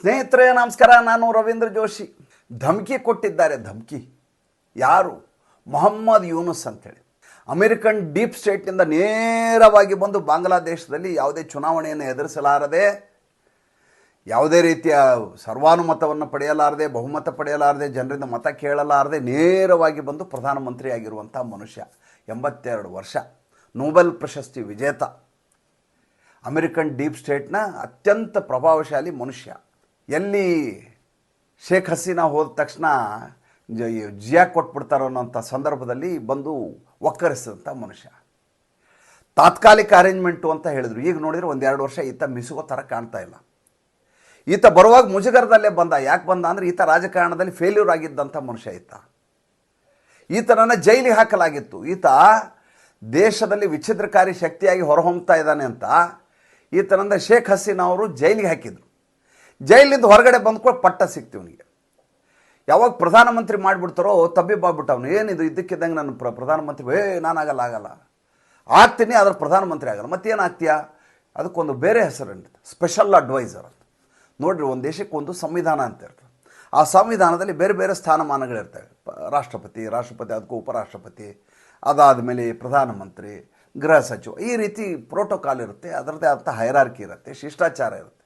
ಸ್ನೇಹಿತರೆ, ನಮಸ್ಕಾರ. ನಾನು ರವೀಂದ್ರ ಜೋಶಿ. ಧಮಕಿ ಕೊಟ್ಟಿದ್ದಾರೆ. ಧಮಕಿ. ಯಾರು? ಮೊಹಮ್ಮದ್ ಯೂನುಸ್ ಅಂತೇಳಿ. ಅಮೆರಿಕನ್ ಡೀಪ್ ಸ್ಟೇಟ್ನಿಂದ ನೇರವಾಗಿ ಬಂದು ಬಾಂಗ್ಲಾದೇಶದಲ್ಲಿ ಯಾವುದೇ ಚುನಾವಣೆಯನ್ನು ಎದುರಿಸಲಾರದೆ, ಯಾವುದೇ ರೀತಿಯ ಸರ್ವಾನುಮತವನ್ನು ಪಡೆಯಲಾರದೆ, ಬಹುಮತ ಪಡೆಯಲಾರದೆ, ಜನರಿಂದ ಮತ ಕೇಳಲಾರದೆ ನೇರವಾಗಿ ಬಂದು ಪ್ರಧಾನಮಂತ್ರಿ ಆಗಿರುವಂಥ ಮನುಷ್ಯ. ಎಂಬತ್ತೆರಡು ವರ್ಷ. ನೊಬೆಲ್ ಪ್ರಶಸ್ತಿ ವಿಜೇತ. ಅಮೆರಿಕನ್ ಡೀಪ್ ಸ್ಟೇಟ್ನ ಅತ್ಯಂತ ಪ್ರಭಾವಶಾಲಿ ಮನುಷ್ಯ. ಎಲ್ಲಿ ಶೇಖ್ ಹಸೀನಾ ಹೋದ ತಕ್ಷಣ ಜಿಯಾ ಕೊಟ್ಬಿಡ್ತಾರೋ ಅನ್ನೋಂಥ ಸಂದರ್ಭದಲ್ಲಿ ಬಂದು ಒಕ್ಕರಿಸಿದಂಥ ಮನುಷ್ಯ. ತಾತ್ಕಾಲಿಕ ಅರೇಂಜ್ಮೆಂಟು ಅಂತ ಹೇಳಿದ್ರು. ಈಗ ನೋಡಿದ್ರೆ ಒಂದೆರಡು ವರ್ಷ ಈತ ಮಿಸುಗೋ ಥರ ಕಾಣ್ತಾ ಇಲ್ಲ. ಈತ ಬರುವಾಗ ಮುಜುಗರದಲ್ಲೇ ಬಂದ. ಯಾಕೆ ಬಂದ ಅಂದರೆ ಈತ ರಾಜಕಾರಣದಲ್ಲಿ ಫೇಲ್ಯೂರ್ ಆಗಿದ್ದಂಥ ಮನುಷ್ಯ ಈತ. ಈತನನ್ನು ಜೈಲಿಗೆ ಹಾಕಲಾಗಿತ್ತು. ಈತ ದೇಶದಲ್ಲಿ ವಿಚ್ಛಿದ್ರಕಾರಿ ಶಕ್ತಿಯಾಗಿ ಹೊರಹೊಮ್ತಾ ಇದ್ದಾನೆ ಅಂತ ಈತನಂದ ಶೇಖ್ ಹಸೀನಾ ಅವರು ಜೈಲಿಗೆ ಹಾಕಿದ್ರು. ಜೈಲಿಂದ ಹೊರಗಡೆ ಬಂದ್ಕೊಂಡು ಪಟ್ಟ ಸಿಕ್ತಿ ಇವನಿಗೆ. ಯಾವಾಗ ಪ್ರಧಾನಮಂತ್ರಿ ಮಾಡಿಬಿಡ್ತಾರೋ ತಬ್ಬಿಬ್ಬಾಗ್ಬಿಟ್ಟು ಅವನು. ಏನಿದು ಇದ್ದಕ್ಕಿದ್ದಂಗೆ ನಾನು ಪ್ರ ಪ್ರಧಾನಮಂತ್ರಿ ಏ, ನಾನಾಗಲ್ಲ, ಆಗಲ್ಲ. ಆಗ್ತೀನಿ, ಆದ್ರೆ ಪ್ರಧಾನಮಂತ್ರಿ ಆಗಲ್ಲ. ಮತ್ತೇನು ಆಗ್ತೀಯಾ? ಅದಕ್ಕೊಂದು ಬೇರೆ ಹೆಸರು ಸ್ಪೆಷಲ್ ಅಡ್ವೈಸರ್ ಅಂತ. ನೋಡಿರಿ, ಒಂದು ದೇಶಕ್ಕೆ ಒಂದು ಸಂವಿಧಾನ ಅಂತ ಇರ್ತದೆ. ಆ ಸಂವಿಧಾನದಲ್ಲಿ ಬೇರೆ ಬೇರೆ ಸ್ಥಾನಮಾನಗಳಿರ್ತವೆ. ರಾಷ್ಟ್ರಪತಿ ರಾಷ್ಟ್ರಪತಿ, ಅದಕ್ಕೂ ಉಪರಾಷ್ಟ್ರಪತಿ ಅದಾದ ಮೇಲೆ ಪ್ರಧಾನಮಂತ್ರಿ, ಗೃಹ ಸಚಿವ. ಈ ರೀತಿ ಪ್ರೋಟೋಕಾಲ್ ಇರುತ್ತೆ. ಅದರದ್ದೇ ಆದಂಥ ಹೈರಾರ್ಕಿ ಇರುತ್ತೆ, ಶಿಷ್ಟಾಚಾರ ಇರುತ್ತೆ.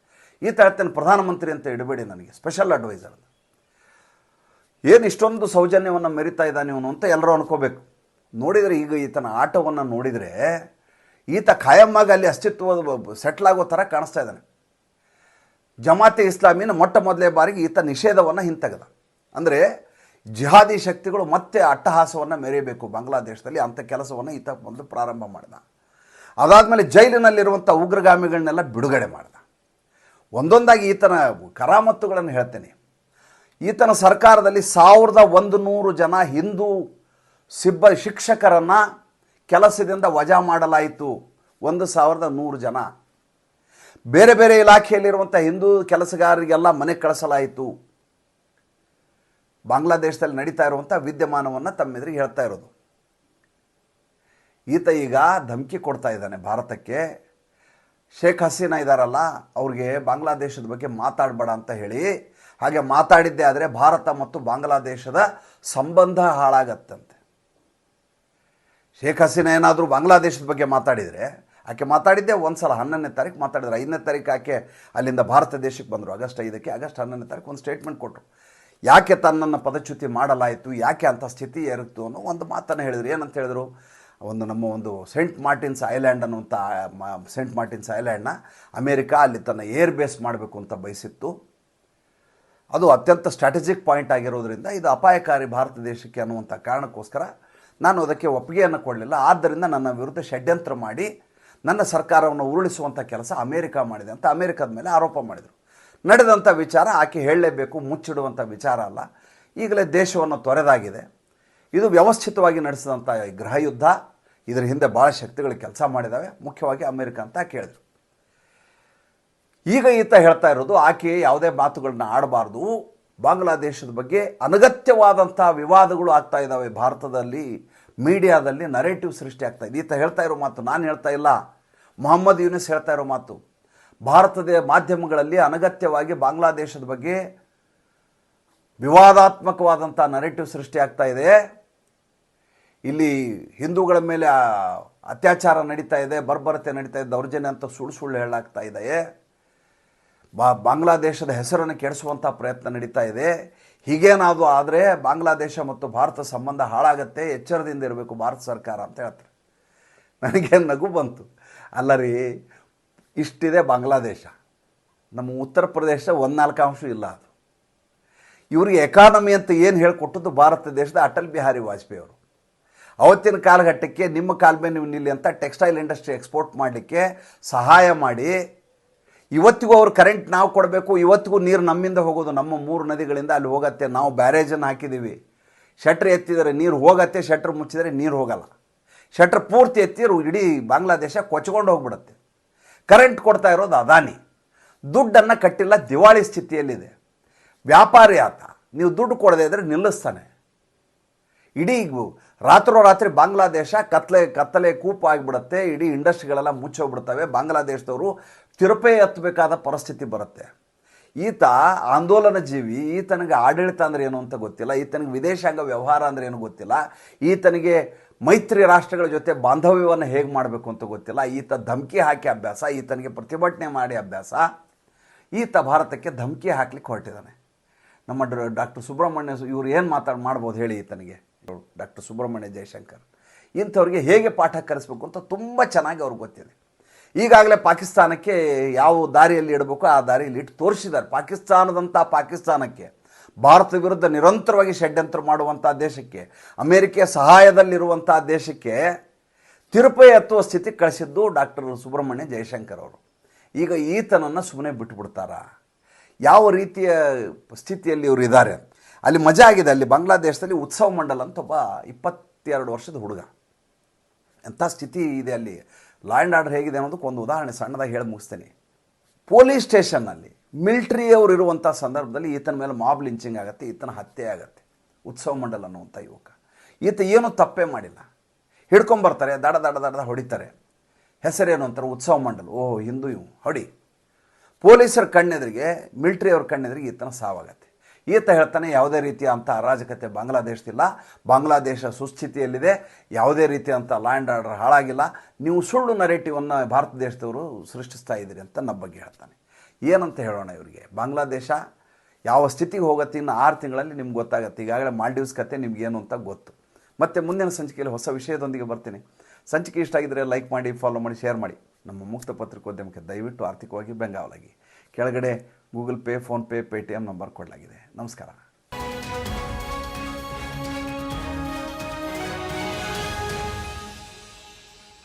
ಈತ ಹೇಳ್ತೇನೆ ಪ್ರಧಾನಮಂತ್ರಿ ಅಂತ ಇಡಬೇಡಿ ನನಗೆ ಸ್ಪೆಷಲ್ ಅಡ್ವೈಸರ್ ಏನು ಇಷ್ಟೊಂದು ಸೌಜನ್ಯವನ್ನು ಮೆರಿತಾ ಇದ್ದಾನೆ ಇವನು ಅಂತ ಎಲ್ಲರೂ ಅನ್ಕೋಬೇಕು. ನೋಡಿದರೆ ಈಗ ಈತನ ಆಟವನ್ನು ನೋಡಿದರೆ ಈತ ಖಾಯಮ್ಮಾಗಿ ಅಲ್ಲಿ ಅಸ್ತಿತ್ವದ ಸೆಟ್ಲ್ ಆಗೋ ಥರ ಕಾಣಿಸ್ತಾ ಇದ್ದಾನೆ. ಜಮಾತೆ ಇಸ್ಲಾಮಿನ ಮೊಟ್ಟ ಮೊದಲೇ ಬಾರಿಗೆ ಈತ ನಿಷೇಧವನ್ನು ಹಿಂತೆಗೆದ. ಅಂದರೆ ಜಿಹಾದಿ ಶಕ್ತಿಗಳು ಮತ್ತೆ ಅಟ್ಟಹಾಸವನ್ನು ಮೆರೆಯಬೇಕು ಬಾಂಗ್ಲಾದೇಶದಲ್ಲಿ ಅಂಥ ಕೆಲಸವನ್ನು ಈತ ಮೊದಲು ಪ್ರಾರಂಭ ಮಾಡಿದ. ಅದಾದಮೇಲೆ ಜೈಲಿನಲ್ಲಿರುವಂಥ ಉಗ್ರಗಾಮಿಗಳನ್ನೆಲ್ಲ ಬಿಡುಗಡೆ ಮಾಡಿದ. ಒಂದೊಂದಾಗಿ ಈತನ ಕರಾಮತ್ತುಗಳನ್ನು ಹೇಳ್ತೇನೆ. ಈತನ ಸರ್ಕಾರದಲ್ಲಿ ಸಾವಿರದ ಒಂದು ನೂರು ಜನ ಹಿಂದೂ ಸಿಬ್ಬ ಶಿಕ್ಷಕರನ್ನು ಕೆಲಸದಿಂದ ವಜಾ ಮಾಡಲಾಯಿತು. ಒಂದು ಸಾವಿರದ ನೂರು ಜನ. ಬೇರೆ ಬೇರೆ ಇಲಾಖೆಯಲ್ಲಿರುವಂಥ ಹಿಂದೂ ಕೆಲಸಗಾರರಿಗೆಲ್ಲ ಮನೆ ಕಳಿಸಲಾಯಿತು. ಬಾಂಗ್ಲಾದೇಶದಲ್ಲಿ ನಡೀತಾ ಇರುವಂಥ ವಿದ್ಯಮಾನವನ್ನು ತಮ್ಮೆದುರಿಗೆ ಹೇಳ್ತಾ ಇರೋದು. ಈತ ಈಗ ಧಮಕಿ ಕೊಡ್ತಾ ಇದ್ದಾನೆ ಭಾರತಕ್ಕೆ. ಶೇಖ್ ಹಸೀನಾ ಇದ್ದಾರಲ್ಲ ಅವ್ರಿಗೆ ಬಾಂಗ್ಲಾದೇಶದ ಬಗ್ಗೆ ಮಾತಾಡಬೇಡ ಅಂತ ಹೇಳಿ, ಹಾಗೆ ಮಾತಾಡಿದ್ದೆ ಆದರೆ ಭಾರತ ಮತ್ತು ಬಾಂಗ್ಲಾದೇಶದ ಸಂಬಂಧ ಹಾಳಾಗತ್ತಂತೆ. ಶೇಖ್ ಹಸೀನಾ ಏನಾದರೂ ಬಾಂಗ್ಲಾದೇಶದ ಬಗ್ಗೆ ಮಾತಾಡಿದರೆ, ಆಕೆ ಮಾತಾಡಿದ್ದೆ ಒಂದು ಸಲ ಹನ್ನೊಂದನೇ ತಾರೀಕು ಮಾತಾಡಿದ್ರು, ಐದನೇ ತಾರೀಕು ಆಕೆ ಅಲ್ಲಿಂದ ಭಾರತ ದೇಶಕ್ಕೆ ಬಂದರು, ಆಗಸ್ಟ್ ಐದಕ್ಕೆ, ಆಗಸ್ಟ್ ಹನ್ನೊಂದನೇ ತಾರೀಕು ಒಂದು ಸ್ಟೇಟ್ಮೆಂಟ್ ಕೊಟ್ಟರು ಯಾಕೆ ತನ್ನನ್ನು ಪದಚ್ಯುತಿ ಮಾಡಲಾಯಿತು, ಯಾಕೆ ಅಂಥ ಸ್ಥಿತಿ ಏರುತ್ತು ಅನ್ನೋ ಒಂದು ಮಾತನ್ನು ಹೇಳಿದರು. ಏನಂತ ಹೇಳಿದ್ರು? ಒಂದು ನಮ್ಮ ಒಂದು ಸೆಂಟ್ ಮಾರ್ಟಿನ್ಸ್ ಐಲ್ಯಾಂಡ್ ಅನ್ನುವಂಥ ಸೆಂಟ್ ಮಾರ್ಟಿನ್ಸ್ ಐಲ್ಯಾಂಡ್ನ ಅಮೇರಿಕಾ ಅಲ್ಲಿ ತನ್ನ ಏರ್ ಬೇಸ್ ಮಾಡಬೇಕು ಅಂತ ಬಯಸಿತ್ತು. ಅದು ಅತ್ಯಂತ ಸ್ಟ್ರಾಟಜಿಕ್ ಪಾಯಿಂಟ್ ಆಗಿರೋದ್ರಿಂದ ಇದು ಅಪಾಯಕಾರಿ ಭಾರತ ದೇಶಕ್ಕೆ ಅನ್ನುವಂಥ ಕಾರಣಕ್ಕೋಸ್ಕರ ನಾನು ಅದಕ್ಕೆ ಒಪ್ಪಿಗೆಯನ್ನು ಕೊಡಲಿಲ್ಲ. ಆದ್ದರಿಂದ ನನ್ನ ವಿರುದ್ಧ ಷಡ್ಯಂತ್ರ ಮಾಡಿ ನನ್ನ ಸರ್ಕಾರವನ್ನು ಉರುಳಿಸುವಂಥ ಕೆಲಸ ಅಮೇರಿಕಾ ಮಾಡಿದೆ ಅಂತ ಅಮೇರಿಕದ ಮೇಲೆ ಆರೋಪ ಮಾಡಿದರು. ನಡೆದಂಥ ವಿಚಾರ ಆಕೆ ಹೇಳಲೇಬೇಕು ಮುಚ್ಚಿಡುವಂಥ ವಿಚಾರ ಅಲ್ಲ. ಈಗಲೇ ದೇಶವನ್ನು ತೊರೆದಾಗಿದೆ. ಇದು ವ್ಯವಸ್ಥಿತವಾಗಿ ನಡೆಸಿದಂಥ ಗೃಹ ಯುದ್ಧ ಇದರ ಹಿಂದೆ ಭಾಳ ಶಕ್ತಿಗಳು ಕೆಲಸ ಮಾಡಿದ್ದಾವೆ ಮುಖ್ಯವಾಗಿ ಅಮೇರಿಕ ಅಂತ ಕೇಳಿದರು. ಈಗ ಈತ ಹೇಳ್ತಾ ಇರೋದು ಆಕೆ ಯಾವುದೇ ಮಾತುಗಳನ್ನ ಆಡಬಾರ್ದು. ಬಾಂಗ್ಲಾದೇಶದ ಬಗ್ಗೆ ಅನಗತ್ಯವಾದಂಥ ವಿವಾದಗಳು ಆಗ್ತಾ ಇದ್ದಾವೆ ಭಾರತದಲ್ಲಿ, ಮೀಡಿಯಾದಲ್ಲಿ ನರೇಟಿವ್ ಸೃಷ್ಟಿ ಆಗ್ತಾ ಇದೆ. ಈತ ಹೇಳ್ತಾ ಇರೋ ಮಾತು ನಾನು ಹೇಳ್ತಾ ಇಲ್ಲ. ಮೊಹಮ್ಮದ್ ಯೂನಿಸ್ ಹೇಳ್ತಾ ಇರೋ ಮಾತು. ಭಾರತದ ಮಾಧ್ಯಮಗಳಲ್ಲಿ ಅನಗತ್ಯವಾಗಿ ಬಾಂಗ್ಲಾದೇಶದ ಬಗ್ಗೆ ವಿವಾದಾತ್ಮಕವಾದಂಥ ನರೇಟಿವ್ ಸೃಷ್ಟಿ ಆಗ್ತಾ ಇದೆ. ಇಲ್ಲಿ ಹಿಂದೂಗಳ ಮೇಲೆ ಅತ್ಯಾಚಾರ ನಡೀತಾ ಇದೆ, ಬರ್ಬರತೆ ನಡೀತಾ ಇದೆ, ದೌರ್ಜನ್ಯ ಅಂತ ಸುಳ್ಳು ಸುಳ್ಳು ಹೇಳಾಗ್ತಾ ಇದೆ ಬಾ, ಬಾಂಗ್ಲಾದೇಶದ ಹೆಸರನ್ನು ಕೆಡಿಸುವಂಥ ಪ್ರಯತ್ನ ನಡೀತಾ ಇದೆ. ಹೀಗೇನಾದರೂ ಆದರೆ ಬಾಂಗ್ಲಾದೇಶ ಮತ್ತು ಭಾರತ ಸಂಬಂಧ ಹಾಳಾಗತ್ತೆ, ಎಚ್ಚರದಿಂದ ಇರಬೇಕು ಭಾರತ ಸರ್ಕಾರ ಅಂತ ಹೇಳ್ತಾರೆ. ನನಗೆ ನಗು ಬಂತು. ಅಲ್ಲ ರೀ ಇಷ್ಟಿದೆ ಬಾಂಗ್ಲಾದೇಶ. ನಮ್ಮ ಉತ್ತರ ಪ್ರದೇಶ ಒಂದು ನಾಲ್ಕು ಅಂಶ ಇಲ್ಲ ಅದು. ಇವರಿಗೆ ಎಕಾನಮಿ ಅಂತ ಏನು ಹೇಳಿಕೊಟ್ಟದ್ದು ಭಾರತ ದೇಶದ ಅಟಲ್ ಬಿಹಾರಿ ವಾಜಪೇಯಿ ಅವರು. ಅವತ್ತಿನ ಕಾಲಘಟ್ಟಕ್ಕೆ ನಿಮ್ಮ ಕಾಲ ಮೇಲೆ ನೀವು ನಿಲ್ಲಿ ಅಂತ ಟೆಕ್ಸ್ಟೈಲ್ ಇಂಡಸ್ಟ್ರಿ ಎಕ್ಸ್ಪೋರ್ಟ್ ಮಾಡಲಿಕ್ಕೆ ಸಹಾಯ ಮಾಡಿ. ಇವತ್ತಿಗೂ ಅವ್ರು ಕರೆಂಟ್ ನಾವು ಕೊಡಬೇಕು, ಇವತ್ತಿಗೂ ನೀರು ನಮ್ಮಿಂದ ಹೋಗೋದು, ನಮ್ಮ ಮೂರು ನದಿಗಳಿಂದ ಅಲ್ಲಿ ಹೋಗತ್ತೆ, ನಾವು ಬ್ಯಾರೇಜನ್ನು ಹಾಕಿದ್ದೀವಿ ಶಟ್ರ್ ಎತ್ತಿದರೆ ನೀರು ಹೋಗತ್ತೆ, ಶಟ್ರ್ ಮುಚ್ಚಿದರೆ ನೀರು ಹೋಗಲ್ಲ. ಶಟ್ರ್ ಪೂರ್ತಿ ಎತ್ತಿರು ಇಡೀ ಬಾಂಗ್ಲಾದೇಶ ಕೊಚ್ಕೊಂಡು ಹೋಗ್ಬಿಡುತ್ತೆ. ಕರೆಂಟ್ ಕೊಡ್ತಾ ಇರೋದು ಅದಾನಿ ದುಡ್ಡನ್ನು ಕಟ್ಟಿಲ್ಲ, ದಿವಾಳಿ ಸ್ಥಿತಿಯಲ್ಲಿದೆ. ವ್ಯಾಪಾರಿ ಆತ. ನೀವು ದುಡ್ಡು ಕೊಡದೇ ಇದ್ದರೆ ನಿಲ್ಲಿಸ್ತಾನೆ. ಇಡೀ ರಾತ್ರೋರಾತ್ರಿ ಬಾಂಗ್ಲಾದೇಶ ಕತ್ಲೆ, ಕತ್ತಲೆ ಕೂಪ ಆಗಿಬಿಡುತ್ತೆ, ಇಡೀ ಇಂಡಸ್ಟ್ರಿಗಳೆಲ್ಲ ಮುಚ್ಚೋಗ್ಬಿಡ್ತವೆ, ಬಾಂಗ್ಲಾದೇಶದವರು ತಿರುಪೆ ಎತ್ತಬೇಕಾದ ಪರಿಸ್ಥಿತಿ ಬರುತ್ತೆ. ಈತ ಆಂದೋಲನ ಜೀವಿ ಈತನಿಗೆ ಆಡಳಿತ ಅಂದ್ರೆ ಏನು ಅಂತ ಗೊತ್ತಿಲ್ಲ, ಈತನಿಗೆ ವಿದೇಶಾಂಗ ವ್ಯವಹಾರ ಅಂದ್ರೆ ಏನು ಗೊತ್ತಿಲ್ಲ, ಈತನಿಗೆ ಮೈತ್ರಿ ರಾಷ್ಟ್ರಗಳ ಜೊತೆ ಬಾಂಧವ್ಯವನ್ನು ಹೇಗೆ ಮಾಡಬೇಕು ಅಂತ ಗೊತ್ತಿಲ್ಲ, ಈತ ಧಮಕಿ ಹಾಕಿ ಅಭ್ಯಾಸ, ಈತನಿಗೆ ಪ್ರತಿಭಟನೆ ಮಾಡಿ ಅಭ್ಯಾಸ, ಈತ ಭಾರತಕ್ಕೆ ಧಮಕಿ ಹಾಕ್ಲಿಕ್ಕೆ ಹೊರಟಿದ್ದಾನೆ. ನಮ್ಮ ಡಾಕ್ಟರ್ ಸುಬ್ರಹ್ಮಣ್ಯ ಇವರು ಇವ್ರು ಏನು ಮಾತಾಡಿ, ಮಾಡ್ಬೋದು ಹೇಳಿ ಈತನಿಗೆ. ಡಾಕ್ಟರ್ ಸುಬ್ರಹ್ಮಣ್ಯ ಜಯಶಂಕರ್ ಇಂಥವ್ರಿಗೆ ಹೇಗೆ ಪಾಠ ಕಲಿಸ್ಬೇಕು ಅಂತ ತುಂಬ ಚೆನ್ನಾಗಿ ಅವ್ರಿಗೆ ಗೊತ್ತಿದೆ. ಈಗಾಗಲೇ ಪಾಕಿಸ್ತಾನಕ್ಕೆ ಯಾವ ದಾರಿಯಲ್ಲಿ ಇಡಬೇಕು ಆ ದಾರಿಯಲ್ಲಿ ಇಟ್ಟು ತೋರಿಸಿದ್ದಾರೆ. ಪಾಕಿಸ್ತಾನದಂಥ ಪಾಕಿಸ್ತಾನಕ್ಕೆ, ಭಾರತ ವಿರುದ್ಧ ನಿರಂತರವಾಗಿ ಷಡ್ಯಂತ್ರ ಮಾಡುವಂಥ ದೇಶಕ್ಕೆ, ಅಮೇರಿಕೆಯ ಸಹಾಯದಲ್ಲಿರುವಂಥ ದೇಶಕ್ಕೆ ತಿರುಪೈ ಎತ್ತುವ ಸ್ಥಿತಿ ಕಳಿಸಿದ್ದು ಡಾಕ್ಟರ್ ಸುಬ್ರಹ್ಮಣ್ಯ ಜಯಶಂಕರ್ ಅವರು. ಈಗ ಈತನನ್ನು ಸುಮ್ಮನೆ ಬಿಟ್ಟುಬಿಡ್ತಾರಾ ಯಾವ ರೀತಿಯ ಸ್ಥಿತಿಯಲ್ಲಿ ಇವರು ಇದ್ದಾರೆ ಅಂತ? ಅಲ್ಲಿ ಮಜಾ ಆಗಿದೆ. ಅಲ್ಲಿ ಬಾಂಗ್ಲಾದೇಶದಲ್ಲಿ ಉತ್ಸವ ಮಂಡಲ ಅಂತ ಒಬ್ಬ ಇಪ್ಪತ್ತೆರಡು ವರ್ಷದ ಹುಡುಗ. ಎಂಥ ಸ್ಥಿತಿ ಇದೆ ಅಲ್ಲಿ? ಲಾ ಆ್ಯಂಡ್ ಆರ್ಡರ್ ಹೇಗಿದೆ ಅನ್ನೋದಕ್ಕೆ ಒಂದು ಉದಾಹರಣೆ ಸಣ್ಣದಾಗಿ ಹೇಳಿ ಮುಗಿಸ್ತೇನೆ. ಪೊಲೀಸ್ ಸ್ಟೇಷನ್ನಲ್ಲಿ ಮಿಲ್ಟ್ರಿಯವರು ಇರುವಂಥ ಸಂದರ್ಭದಲ್ಲಿ ಈತನ ಮೇಲೆ ಮಾಬ್ ಲಿಂಚಿಂಗ್ ಆಗುತ್ತೆ, ಈತನ ಹತ್ಯೆ ಆಗುತ್ತೆ, ಉತ್ಸವ ಮಂಡಲ ಅನ್ನುವಂಥ ಯುವಕ. ಈತ ಏನೂ ತಪ್ಪೇ ಮಾಡಿಲ್ಲ. ಹಿಡ್ಕೊಂಬರ್ತಾರೆ, ದಡ ದಡ ದಡದ ಹೊಡಿತಾರೆ. ಹೆಸರೇನು ಅಂತಾರೆ? ಉತ್ಸವ ಮಂಡಲ. ಓ ಹಿಂದೂ ಇವು ಹೊಡಿ. ಪೊಲೀಸರ ಕಣ್ಣೆದರಿಗೆ, ಮಿಲ್ಟ್ರಿಯವ್ರ ಕಣ್ಣೆದುರಿಗೆ ಈತನ ಸಾವಾಗತ್ತೆ. ಈತ ಹೇಳ್ತಾನೆ, ಯಾವುದೇ ರೀತಿಯ ಅಂಥ ಅರಾಜಕತೆ ಬಾಂಗ್ಲಾದೇಶದಿಲ್ಲ. ಬಾಂಗ್ಲಾದೇಶ ಸುಸ್ಥಿತಿಯಲ್ಲಿದೆ. ಯಾವುದೇ ರೀತಿಯಂಥ ಲಾ ಆ್ಯಂಡ್ ಆರ್ಡರ್ ಹಾಳಾಗಿಲ್ಲ. ನೀವು ಸುಳ್ಳು ನರೇಟಿವನ್ನು ಭಾರತ ದೇಶದವರು ಸೃಷ್ಟಿಸ್ತಾ ಇದ್ದೀರಿ ಅಂತ ನಮ್ಮ ಬಗ್ಗೆ ಹೇಳ್ತಾನೆ. ಏನಂತ ಹೇಳೋಣ ಇವರಿಗೆ? ಬಾಂಗ್ಲಾದೇಶ ಯಾವ ಸ್ಥಿತಿಗೆ ಹೋಗುತ್ತೆ ಇನ್ನು ಆರು ತಿಂಗಳಲ್ಲಿ ನಿಮ್ಗೆ ಗೊತ್ತಾಗುತ್ತೆ. ಈಗಾಗಲೇ ಮಾಲ್ಡೀವ್ಸ್ ಕತೆ ನಿಮ್ಗೇನು ಅಂತ ಗೊತ್ತು. ಮತ್ತು ಮುಂದಿನ ಸಂಚಿಕೆಯಲ್ಲಿ ಹೊಸ ವಿಷಯದೊಂದಿಗೆ ಬರ್ತೀನಿ. ಸಂಚಿಕೆ ಇಷ್ಟ ಆಗಿದ್ದರೆ ಲೈಕ್ ಮಾಡಿ ಫಾಲೋ ಮಾಡಿ ಶೇರ್ ಮಾಡಿ. ನಮ್ಮ ಮುಕ್ತ ಪತ್ರಿಕೋದ್ಯಮಕ್ಕೆ ದಯವಿಟ್ಟು ಆರ್ಥಿಕವಾಗಿ ಬೆಂಗಾವಲಾಗಿ. ಕೆಳಗಡೆ Google Pay PhonePe Paytm number ಕೊಡಲಾಗಿದೆ. ನಮಸ್ಕಾರ.